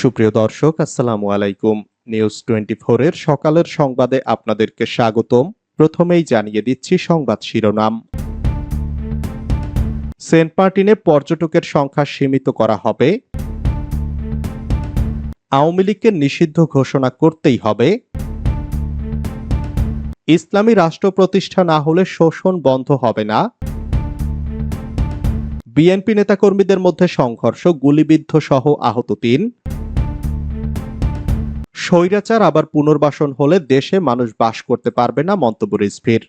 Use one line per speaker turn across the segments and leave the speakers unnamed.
সুপ্রিয় দর্শক, আসসালামু আলাইকুম। নিউজ টোয়েন্টি এর সকালের সংবাদে আপনাদেরকে স্বাগতম। প্রথমেই জানিয়ে দিচ্ছি সংবাদ শিরোনাম। সেন্ট মার্টিনে পর্যটকের সংখ্যা সীমিত করা হবে। আওয়ামী লীগকে নিষিদ্ধ ঘোষণা করতেই হবে। ইসলামী রাষ্ট্র প্রতিষ্ঠা না হলে শোষণ বন্ধ হবে না। বিএনপি নেতাকর্মীদের মধ্যে সংঘর্ষ, গুলিবিদ্ধ সহ আহত তিন। স্বৈরাচার আবার পুনর্বাসন হলে দেশে মানুষ বাস করতে পারবে না, মন্তব্য রিজভির।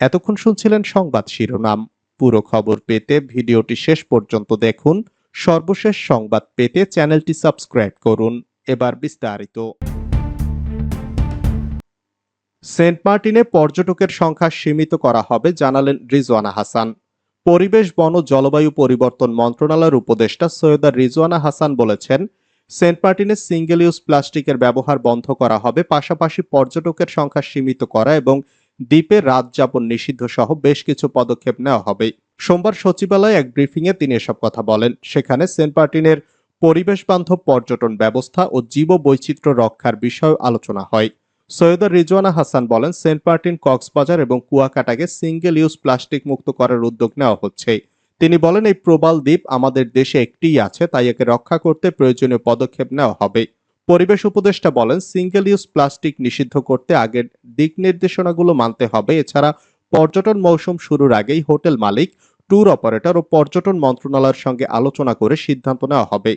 এতক্ষণ শুনছিলেন সংবাদ শিরোনাম। পুরো খবর পেতে ভিডিওটি শেষ পর্যন্ত দেখুন। সর্বশেষ সংবাদ পেতে চ্যানেলটি সাবস্ক্রাইব করুন। এবার বিস্তারিত। সেন্ট মার্টিনে পর্যটকের সংখ্যা সীমিত করা হবে, জানালেন রিজওয়ানা হাসান। পরিবেশ, বন, জলবায়ু পরিবর্তন মন্ত্রণালয়ের উপদেষ্টা সৈয়দা রিজওয়ানা হাসান বলেছেন সেন্ট মার্টিনে সিঙ্গেল ইউজ প্লাস্টিকের ব্যবহার বন্ধ করা হবে, পাশাপাশি পর্যটকের সংখ্যা সীমিত করা এবং দ্বীপে রাত যাপন নিষিদ্ধ সহ বেশ কিছু পদক্ষেপ নেওয়া হবে। সোমবার সচিবালয়ে এক ব্রিফিংয়ে তিনি এসব কথা বলেন। সেখানে সেন্ট মার্টিনের পরিবেশ বান্ধব পর্যটন ব্যবস্থা ও জীব বৈচিত্র্য রক্ষার বিষয়ে আলোচনা হয়। সৈয়দা রিজওয়ানা হাসান বলেন, সেন্ট মার্টিন কক্সবাজার এবং কুয়াকাটাকে সিঙ্গেল ইউজ প্লাস্টিক মুক্ত করার উদ্যোগ নেওয়া হচ্ছে। তিনি বলেন, এই প্রবাল দ্বীপ আমাদের দেশে একটিই আছে, তাই একে রক্ষা করতে প্রয়োজনীয় পদক্ষেপ নেওয়া হবে। পরিবেশ উপদেষ্টা বলেন সিঙ্গেল ইউজ প্লাস্টিক নিষিদ্ধ করতে আগের দিক নির্দেশনাগুলো মানতে হবে। এছাড়া পর্যটন মৌসুম শুরুর আগেই হোটেল মালিক, ট্যুর অপারেটর ও পর্যটন মন্ত্রণালয়ের সঙ্গে আলোচনা করে সিদ্ধান্ত নেওয়া হবে।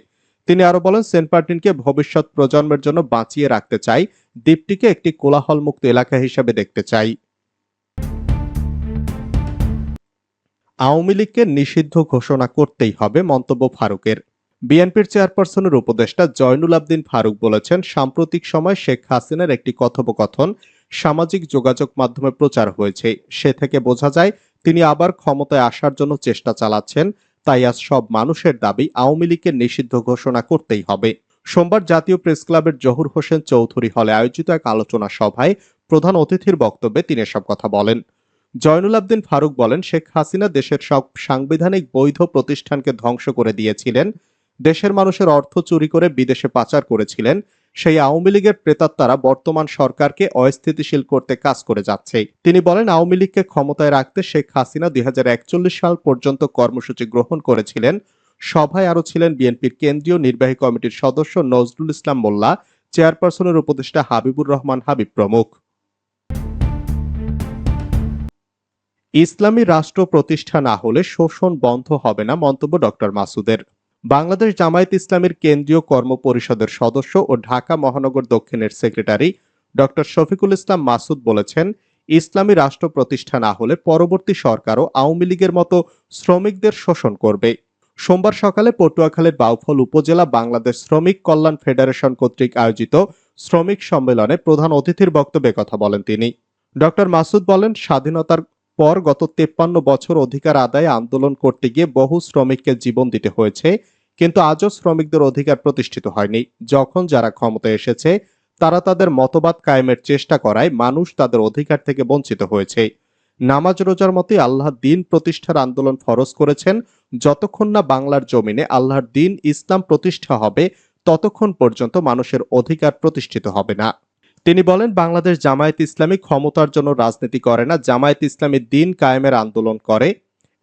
তিনি আরও বলেন সেন্ট মার্টিনকে ভবিষ্যৎ প্রজন্মের জন্য বাঁচিয়ে রাখতে চাই। দ্বীপটিকে একটি কোলাহলমুক্ত এলাকা হিসেবে দেখতে চাই। আওয়ামী লীগকে নিষিদ্ধ ঘোষণা করতেই হবে মন্তব্য ফারুকের। বিএনপির চেয়ারপারসনের উপদেষ্টা জয়নুল আবদিন ফারুক বলেছেন, সাম্প্রতিক সময় শেখ হাসিনার একটি কথোপকথন সামাজিক যোগাযোগ মাধ্যমে প্রচার হয়েছে। সে থেকে বোঝা যায়, তিনি আবার ক্ষমতায় আসার জন্য চেষ্টা চালাচ্ছেন। তাই আজ সব মানুষের দাবি আওয়ামী লীগকে নিষিদ্ধ ঘোষণা করতেই হবে। সোমবার জাতীয় প্রেস ক্লাবের জহুর হোসেন চৌধুরী হলে আয়োজিত এক আলোচনা সভায় প্রধান অতিথির বক্তব্যে তিনি এসব কথা বলেন। জয়নুল আবদিন ফারুক বলেন, শেখ হাসিনা দেশের সব সাংবিধানিক বৈধ প্রতিষ্ঠানকে ধ্বংস করে দিয়েছিলেন। দেশের মানুষের অর্থ চুরি করে বিদেশে পাচার করেছিলেন। সেই আওয়ামী লীগের প্রেতাত্মারা বর্তমান সরকারকে অস্থিতিশীল করতে কাজ করে যাচ্ছে। তিনি বলেন, আওয়ামী লীগকে ক্ষমতায় রাখতে শেখ হাসিনা দুই হাজার একচল্লিশ সাল পর্যন্ত কর্মসূচি গ্রহণ করেছিলেন। সভায় আরও ছিলেন বিএনপির কেন্দ্রীয় নির্বাহী কমিটির সদস্য নজরুল ইসলাম মোল্লা, চেয়ারপারসনের উপদেষ্টা হাবিবুর রহমান হাবিব প্রমুখ। ইসলামী রাষ্ট্র প্রতিষ্ঠা না হলে শোষণ বন্ধ হবে না মন্তব্য ডক্টর মাসুদের। বাংলাদেশ জামায়াত ইসলামের কেন্দ্রীয় কর্ম পরিষদের সদস্য ও ঢাকা মহানগর দক্ষিণের সেক্রেটারি ডক্টর শফিকুল ইসলাম মাসুদ বলেছেন, ইসলামী রাষ্ট্র প্রতিষ্ঠা না হলে পরবর্তী সরকারও আওয়ামী লীগের মতো শ্রমিকদের শোষণ করবে। সোমবার সকালে পটুয়াখালীর বাউফল উপজেলা বাংলাদেশ শ্রমিক কল্যাণ ফেডারেশন কর্তৃক আয়োজিত শ্রমিক সম্মেলনে প্রধান অতিথির বক্তব্যে কথা বলেন তিনি। ডক্টর মাসুদ বলেন, স্বাধীনতার পর গত তেপ্পান্ন বছর অধিকার আদায়ে আন্দোলন করতে গিয়ে বহু শ্রমিককে জীবন দিতে হয়েছে, কিন্তু আজও শ্রমিকদের অধিকার প্রতিষ্ঠিত হয়নি। যখন যারা ক্ষমতায় এসেছে, তারা তাদের মতবাদ কায়েমের চেষ্টা করায় মানুষ তাদের অধিকার থেকে বঞ্চিত হয়েছে। নামাজ রোজার মতোই আল্লাহর দিন প্রতিষ্ঠার আন্দোলন ফরজ করেছেন। যতক্ষণ না বাংলার জমিনে আল্লাহর দিন ইসলাম প্রতিষ্ঠা হবে, ততক্ষণ পর্যন্ত মানুষের অধিকার প্রতিষ্ঠিত হবে না। তিনি বলেন, বাংলাদেশ জামায়াত ইসলামী ক্ষমতার জন্য রাজনীতি করে না, জামায়াত ইসলামী দিন কায়েমের আন্দোলন করে।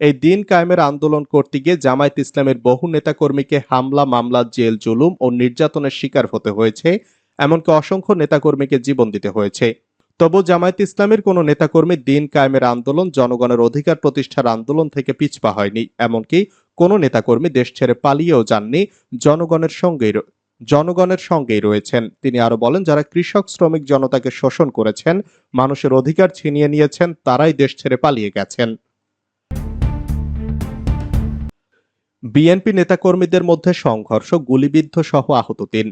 এই দিন কায়েমের আন্দোলন করতে গিয়ে জামায়াত ইসলামের বহু নেতাকর্মীকে হামলা, মামলা, জেল, জুলুম ও নির্যাতনের শিকার হতে হয়েছে, এমনকি অসংখ্য নেতাকর্মীকে জীবন দিতে হয়েছে। তবু জামায়াত ইসলামের কোনো নেতাকর্মী দিন কায়েমের আন্দোলন, জনগণের অধিকার প্রতিষ্ঠার আন্দোলন থেকে পিছপা হয়নি, এমনকি কোনো নেতাকর্মী দেশ ছেড়ে পালিয়েও যাননি, জনগণের সঙ্গেই জনগণের সঙ্গেই রয়েছেন। তিনি আরও বলেন, যারা কৃষক, শ্রমিক জনতাকে শোষণ করেছেন, মানুষের অধিকার ছিনিয়ে নিয়েছেন, তারাই দেশ ছেড়ে পালিয়ে গেছেন। বিএনপি নেতাকর্মীদের মধ্যে সংঘর্ষ, গুলিবিদ্ধ সহ আহত তিন।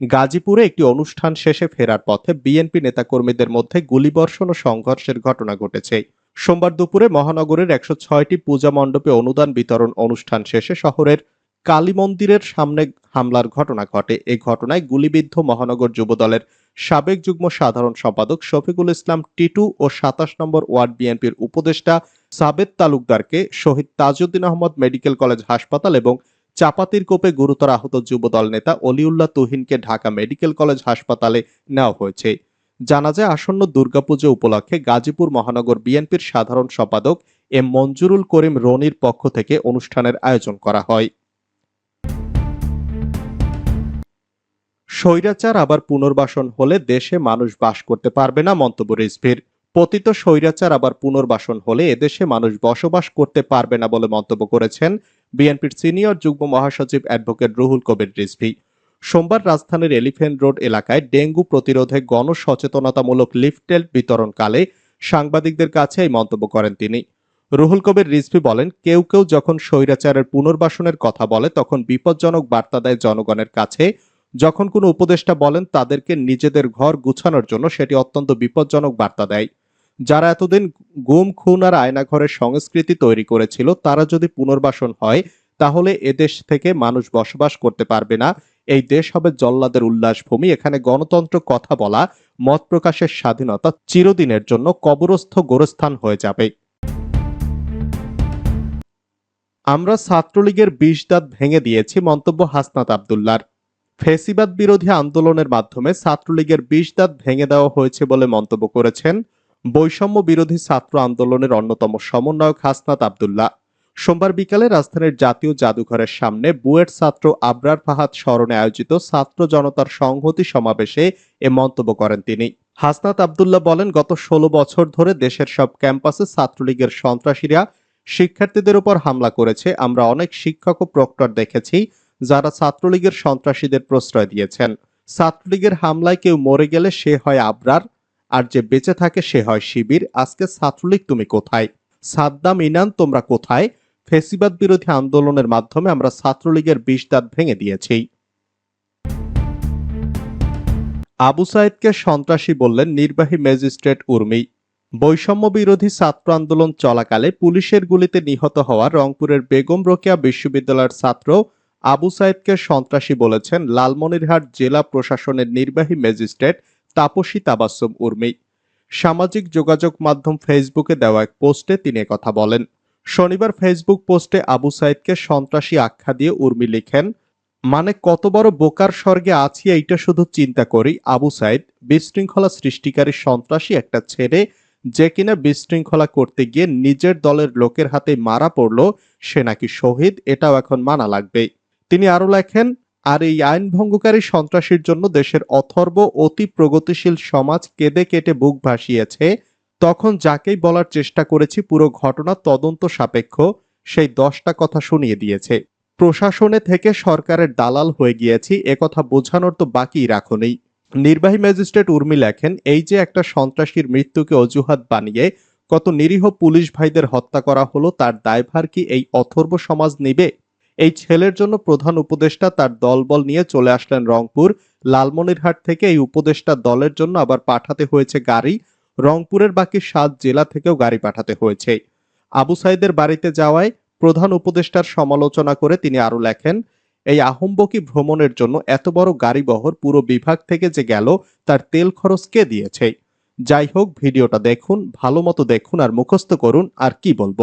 গাজীপুরে একটি অনুষ্ঠান শেষে ফেরার পথে বিএনপি নেতাকর্মীদের মধ্যে গুলিবর্ষণ ও সংঘর্ষের ঘটনা ঘটেছে। সোমবার দুপুরে মহানগরের একশো ছয়টি পূজা মণ্ডপে অনুদান বিতরণ অনুষ্ঠান শেষে শহরের কালী মন্দিরের সামনে হামলার ঘটনা ঘটে। এই ঘটনায় গুলিবিদ্ধ মহানগর যুবদলের সাবেক যুগ্ম সাধারণ সম্পাদক শফিকুল ইসলাম টিটু ও সাতাশ নম্বর ওয়ার্ড বিএনপির উপদেষ্টা সাবেদ তালুকদারকে শহীদ তাজউদ্দিন আহমদ মেডিকেল কলেজ হাসপাতাল এবং চাপাতির কোপে গুরুতর আহত যুবদল নেতা অলিউল্লাহ তুহিনকে ঢাকা মেডিকেল কলেজ হাসপাতালে নেওয়া হয়েছে। জানা যায়, আসন্ন দুর্গাপুজো উপলক্ষে গাজীপুর মহানগর বিএনপির সাধারণ সম্পাদক এম মঞ্জুরুল করিম রনির পক্ষ থেকে অনুষ্ঠানের আয়োজন করা হয়। স্বৈরাচার আবার পুনর্বাসন হলে দেশে মানুষ বাস করতে পারবে না, মন্তব্য রিজভির। পতিত স্বৈরাচার আবার পুনর্বাসন হলে এদেশে মানুষ বসবাস করতে পারবে না বলে মন্তব্য করেছেন বিএনপির সিনিয়র যুগ্ম মহাসচিব অ্যাডভোকেট রুহুল কবির রিজভি। সোমবার রাজধানীর এলিফেন্ট রোড এলাকায় ডেঙ্গু প্রতিরোধে গণসচেতনতামূলক লিফটেল বিতরণকালে সাংবাদিকদের কাছে এই মন্তব্য করেন তিনি। রুহুল কবির রিজভি বলেন, কেউ কেউ যখন স্বৈরাচারের পুনর্বাসনের কথা বলে, তখন বিপজ্জনক বার্তা দেয় জনগণের কাছে যখন কোনো উপদেষ্টা বলেন, তাদেরকে নিজেদের ঘর গুছানোর জন্য সেটি অত্যন্ত বিপজ্জনক বার্তা দেয়। যারা এতদিন গুম, খুন আর আয়নাঘরের সংস্কৃতি তৈরি করেছিল, তারা যদি পুনর্বাসন হয়, তাহলে এদেশ থেকে মানুষ বসবাস করতে পারবে না। এই দেশ হবে জল্লাদের উল্লাসভূমি। এখানে গণতন্ত্র কথা বলা, মত প্রকাশের স্বাধীনতা চিরদিনের জন্য কবরস্থ গোরস্থান হয়ে যাবে। আমরা ছাত্রলীগের বিষ দাঁত ভেঙে দিয়েছি, মন্তব্য হাসনাত আবদুল্লার। ফেসিবাদ বিরোধী আন্দোলনের মাধ্যমে ছাত্রলীগের বিষ দাঁত ভেঙে দেওয়া হয়েছে বলে মন্তব্য করেছেন বৈষম্য বিরোধী ছাত্র আন্দোলনের অন্যতম সমন্বয়ক হাসনাত আবদুল্লাহ। সোমবার বিকালে রাজধানীর জাতীয় জাদুঘরের সামনে বুয়েট ছাত্র আবরার ফাহাদ স্মরণে আয়োজিত ছাত্র জনতার সংহতি সমাবেশে এ মন্তব্য করেন তিনি। হাসনাত আবদুল্লাহ বলেন, গত ষোলো বছর ধরে দেশের সব ক্যাম্পাসে ছাত্রলীগের সন্ত্রাসীরা শিক্ষার্থীদের উপর হামলা করেছে। আমরা অনেক শিক্ষক ও প্রক্টর দেখেছি যারা ছাত্রলীগের সন্ত্রাসীদের প্রশ্রয় দিয়েছেন। ছাত্রলীগের হামলায় কেউ মরে গেলে সে হয় আবরার, আর যে বেঁচে থাকে সে হয় শিবির। আজকে ছাত্রলীগ তুমি কোথায়? সাদ্দাম, ইনান, তোমরা কোথায়? ফেসিবাদ বিরোধী আন্দোলনের মাধ্যমে আমরা ছাত্রলীগের বিষ দাঁত ভেঙে দিয়েছি। আবু সাইদকে সন্ত্রাসী বললেন নির্বাহী ম্যাজিস্ট্রেট উর্মি। বৈষম্য বিরোধী ছাত্র আন্দোলন চলাকালে পুলিশের গুলিতে নিহত হওয়া রংপুরের বেগম রোকেয়া বিশ্ববিদ্যালয়ের ছাত্র আবু সাইদকে সন্ত্রাসী বলেছেন লালমনিরহাট জেলা প্রশাসনের নির্বাহী ম্যাজিস্ট্রেট তাপসী তাবাসুম উর্মি। সামাজিক যোগাযোগ মাধ্যম ফেসবুকে দেওয়া এক পোস্টে তিনি কথা বলেন, শনিবার ফেসবুক পোস্টে আবু সাইদকে সন্ত্রাসী আখ্যা দিয়ে উর্মি লিখেন মানে কত বড় বোকার স্বর্গে আছি, এইটা শুধু চিন্তা করি। আবু সাইদ বিশৃঙ্খলা সৃষ্টিকারী সন্ত্রাসী একটা ছেড়ে যে কিনা বিশৃঙ্খলা করতে গিয়ে নিজের দলের লোকের হাতে মারা পড়ল, সে নাকি শহীদ, এটাও এখন মানা লাগবে তিনি আরও লেখেন, আর এই আইন ভঙ্গকারী সন্ত্রাসীর জন্য দেশের অথর্ব, অতি প্রগতিশীল সমাজ কেঁদে কেটে বুক ভাসিয়েছে। তখন যাকেই বলার চেষ্টা করেছি, পুরো ঘটনা তদন্ত সাপেক্ষ। সেই দশটা কথা শুনিয়ে দিয়েছে। প্রশাসনে থেকে সরকারের দালাল হয়ে গিয়েছি একথা বোঝানোর তো বাকি রাখুনি নির্বাহী ম্যাজিস্ট্রেট উর্মি লেখেন, এই যে একটা সন্ত্রাসীর মৃত্যুকে অজুহাত বানিয়ে কত নিরীহ পুলিশ ভাইদের হত্যা করা হলো, তার দায়ভার কি এই অথর্ব সমাজ নিবে? এই ছেলের জন্য প্রধান উপদেষ্টা তার দলবল নিয়ে চলে আসলেন রংপুর। লালমনিরহাট থেকে এই উপদেষ্টা দলের জন্য আবার পাঠাতে হয়েছে গাড়ি। রংপুরের বাকি সাত জেলা থেকেও গাড়ি পাঠাতে হয়েছে। আবু সাইদের বাড়িতে যাওয়ায় প্রধান উপদেষ্টার সমালোচনা করে তিনি আরও লেখেন, এই আহম্বকী ভ্রমণের জন্য এত বড় গাড়ি বহর পুরো বিভাগ থেকে যে গেল, তার তেল খরচ কে দিয়েছে? যাই হোক, ভিডিওটা দেখুন, ভালো মতো দেখুন আর মুখস্থ করুন, আর কি বলব?